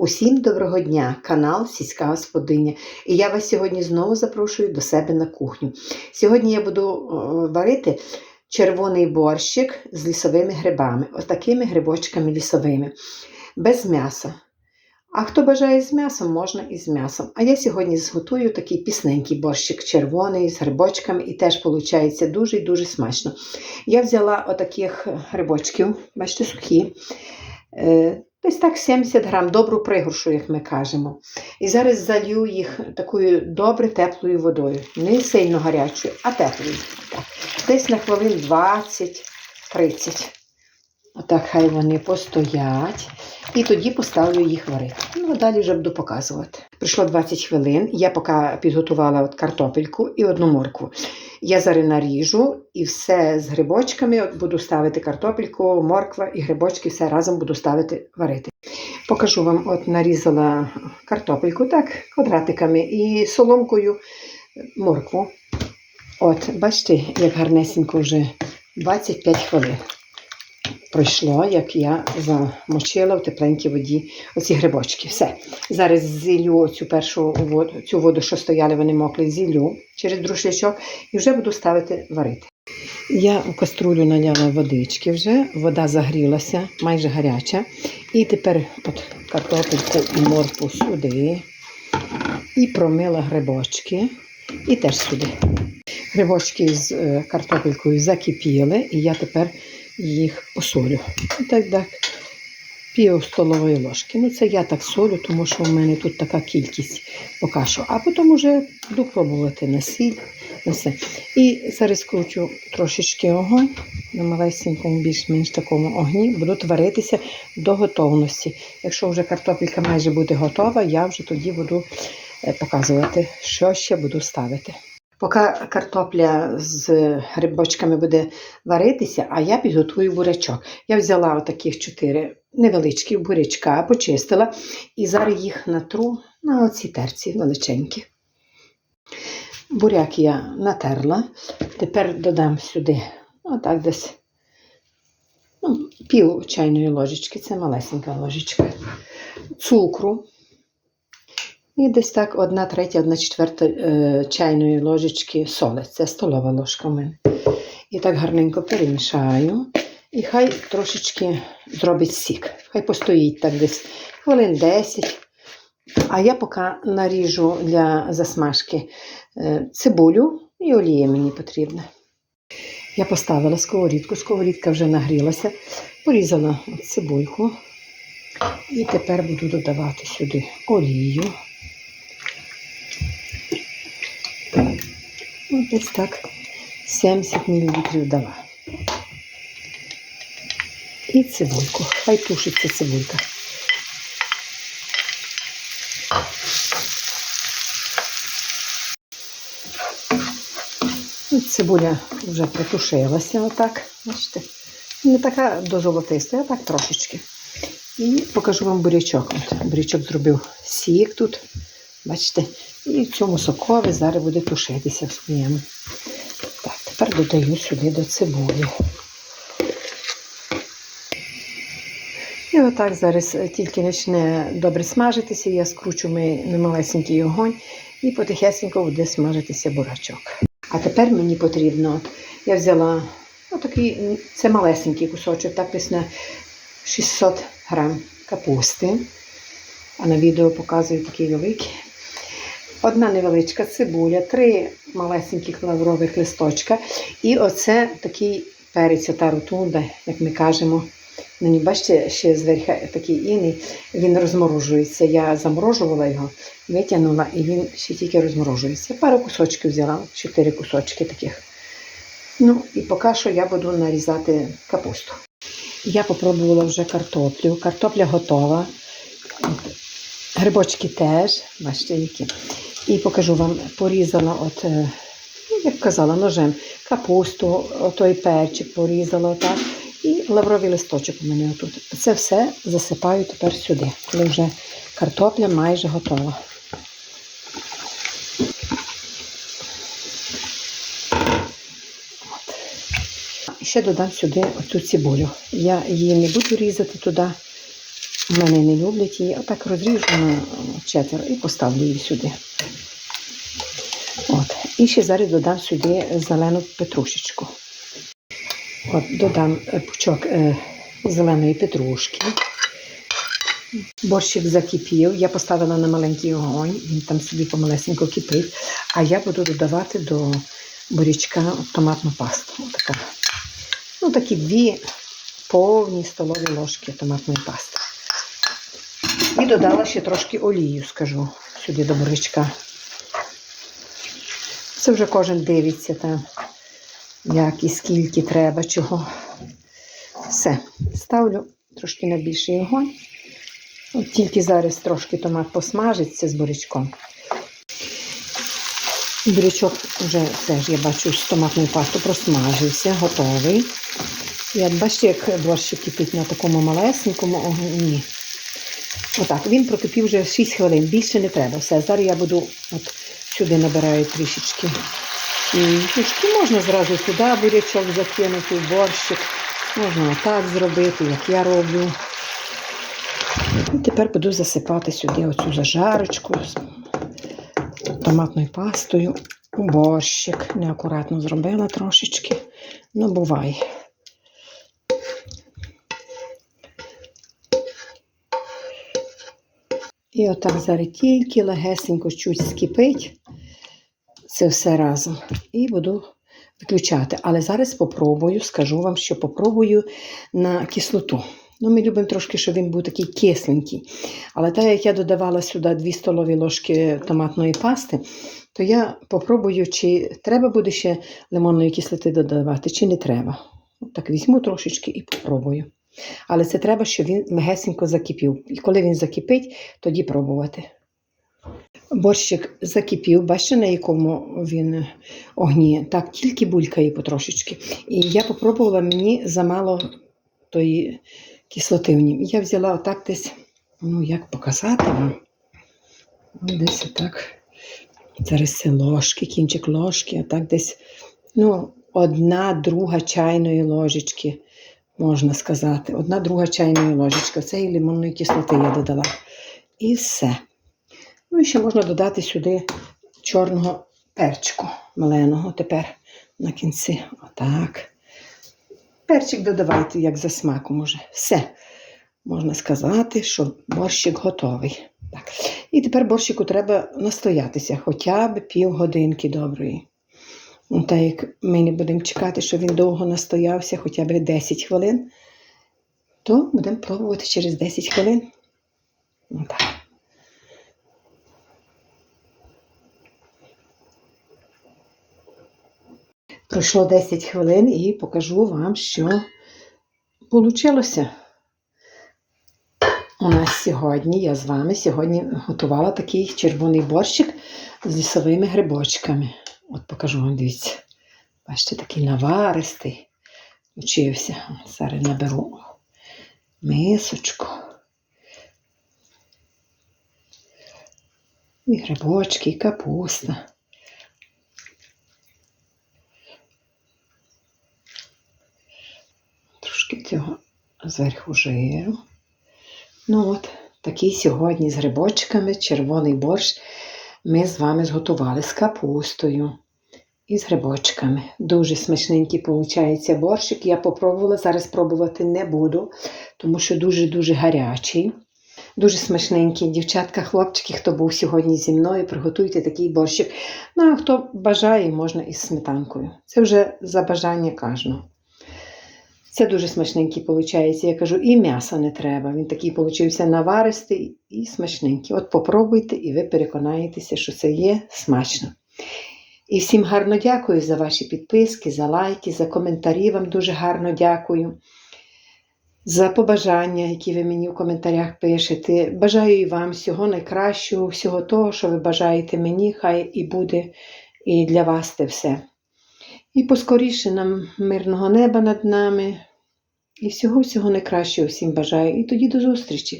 Усім доброго дня, канал Сільська Господиня. І я вас сьогодні знову запрошую до себе на кухню. Сьогодні я буду е, варити червоний борщик з лісовими грибами, отакими грибочками лісовими, без м'яса. А хто бажає з м'ясом, можна і з м'ясом. А я сьогодні зготую такий пісненький борщик червоний з грибочками і теж виходить дуже і дуже смачно. Я взяла отаких грибочків, бачите, сухі. Десь так 70 грам, добру пригоршу, як ми кажемо. І зараз залью їх такою добре теплою водою. Не сильно гарячою, а теплою. Так. Десь на хвилин 20-30. Отак хай вони постоять. І тоді поставлю їх варити. Ну, а далі вже буду показувати. Пройшло 20 хвилин. Я поки підготувала от картопельку і одну моркву. Я зараз наріжу і все з грибочками от буду ставити картопельку, морква і грибочки, все разом буду ставити варити. Покажу вам, от нарізала картопельку так, квадратиками і соломкою моркву. От, бачите, як гарнесенько вже 25 хвилин. Пройшло, як я замочила в тепленькій воді оці грибочки. Все. Зараз зілю цю першу воду, цю воду, що стояли, вони мокли, зілю через друшлячок і вже буду ставити варити. Я в каструлю наляла водички вже, вода загрілася, майже гаряча. І тепер от картопельку і морку сюди. І промила грибочки. І теж сюди. Грибочки з е, картопелькою закипіли, і я тепер їх посолю. І так, так, пів столової ложки. Ну, це я так солю, тому що в мене тут така кількість поки що. А потім вже буду пробувати на сіль, на все. І зараз кручу трошечки огонь на малесенькому, більш-менш такому огні, будуть варитися до готовності. Якщо вже картопелька майже буде готова, я вже тоді буду е, показувати, що ще буду ставити. Поки картопля з грибочками буде варитися, а я підготую бурячок. Я взяла отаких чотири невеличкі бурячка, почистила і зараз їх натру на оці терці величенькі. Буряк я натерла. Тепер додам сюди, отак десь ну, пів чайної ложечки, це малесенька ложечка, цукру. І десь так одна третя, одна четверта е, чайної ложечки соли. Це столова ложка в мене. І так гарненько перемішаю. І хай трошечки зробить сік. Хай постоїть так десь хвилин 10. А я поки наріжу для засмажки е, цибулю і олія мені потрібна. Я поставила сковорідку, сковорідка вже нагрілася, порізала цибульку. І тепер буду додавати сюди олію. Ну, десь так 70 мл дала. І цибульку. Хай тушиться цибулька. Ну, Цибуля вже притушилася отак. Бачите? Не така до золотиста, а так трошечки. І покажу вам бурячок. От, бурячок зробив сік тут. Бачите? І в цьому сокові зараз буде тушитися в своєму. Так, тепер додаю сюди до цибулі. І отак зараз тільки почне добре смажитися, я скручу мій немалесенький огонь і потихесенько буде смажитися бурачок. А тепер мені потрібно, я взяла отакий, це малесенький кусочок, так на 600 грам капусти. А на відео показую такий великий. Одна невеличка цибуля, три малесеньких лаврових листочка. І оце такий перець, та ротунда, як ми кажемо. На ній, бачите, ще зверху такий іний, він розморожується. Я заморожувала його, витягнула і він ще тільки розморожується. Пару кусочків взяла, чотири кусочки таких. Ну, і поки що я буду нарізати капусту. Я попробувала вже картоплю. Картопля готова. Грибочки теж, бачите, які. І покажу вам, порізала, от, е, ну, як казала, ножем капусту, той перчик порізала отак. І лавровий листочок у мене отут. Це все засипаю тепер сюди, коли вже картопля майже готова. Ще додам сюди оцю цибулю. Я її не буду різати туди. Мене не люблять її. Отак розріжу на четверо і поставлю її сюди. І ще зараз додам сюди зелену петрушечку. От, додам е, пучок е, зеленої петрушки. Борщик закипів, я поставила на маленький огонь, він там собі помалесенько кипить, а я буду додавати до бурячка томатну пасту. Отака. Ну, такі дві повні столові ложки томатної пасти. І додала ще трошки олію, скажу, сюди до бурячка. Це вже кожен дивиться там, як і скільки треба, чого. Все. Ставлю трошки на більший огонь. От тільки зараз трошки томат посмажиться з бурячком. Бурячок вже теж, я бачу, з томатною пастою просмажився, готовий. От бачите, як борщик кипить на такому малесенькому огні. Отак, він прокипів вже 6 хвилин, більше не треба. Все, зараз я буду от сюди набираю трішечки. І трішки можна зразу сюди бурячок закинути борщик. Можна отак зробити, як я роблю. І тепер буду засипати сюди оцю зажарочку з томатною пастою борщик. Неакуратно зробила трошечки. Ну, буває. І отак зараз тільки легесенько чуть скипить це все разом. І буду виключати. Але зараз попробую, скажу вам, що попробую на кислоту. Ну, ми любимо трошки, щоб він був такий кисленький. Але так як я додавала сюди 2 столові ложки томатної пасти, то я попробую, чи треба буде ще лимонної кислоти додавати, чи не треба. От Так візьму трошечки і попробую. Але це треба, щоб він легесенько закипів. І коли він закипить, тоді пробувати. Борщик закипів, бачите, на якому він огні. Так, тільки булькає потрошечки. І я попробувала, мені замало тої кислоти в нім. Я взяла отак десь, ну як показати вам. Десь отак. Зараз це ложки, кінчик ложки, отак десь, ну, одна друга чайної ложечки, можна сказати. Одна друга чайної ложечки. Цієї лимонної кислоти я додала. І все. Ну і ще можна додати сюди чорного перчику маленого тепер на кінці. Отак. Перчик додавайте, як за смаком уже. Все. Можна сказати, що борщик готовий. Так. І тепер борщику треба настоятися хоча б півгодинки доброї. Ну, Так як ми не будемо чекати, що він довго настоявся, хоча б 10 хвилин, то будемо пробувати через 10 хвилин. Отак. Пройшло 10 хвилин і покажу вам, що вийшло. У нас сьогодні, я з вами сьогодні готувала такий червоний борщик з лісовими грибочками. От покажу вам, дивіться. Бачите, такий наваристий. Учився. Зараз наберу мисочку. І грибочки, і капуста. Трошки цього зверху жиру. Ну от, такий сьогодні з грибочками, червоний борщ ми з вами зготували з капустою і з грибочками. Дуже смачненький виходить борщик. Я попробувала, зараз пробувати не буду, тому що дуже-дуже гарячий. Дуже смачненький. Дівчатка, хлопчики, хто був сьогодні зі мною, приготуйте такий борщик. Ну, а хто бажає, можна із сметанкою. Це вже за бажання кожного. Це дуже смачненький виходить. Я кажу, і м'яса не треба. Він такий получився наваристий і смачненький. От попробуйте, і ви переконаєтеся, що це є смачно. І всім гарно дякую за ваші підписки, за лайки, за коментарі. Вам дуже гарно дякую. За побажання, які ви мені в коментарях пишете. Бажаю і вам всього найкращого, всього того, що ви бажаєте мені, хай і буде і для вас те все. І поскоріше нам мирного неба над нами. І всього-всього найкращого всім бажаю. І тоді до зустрічі!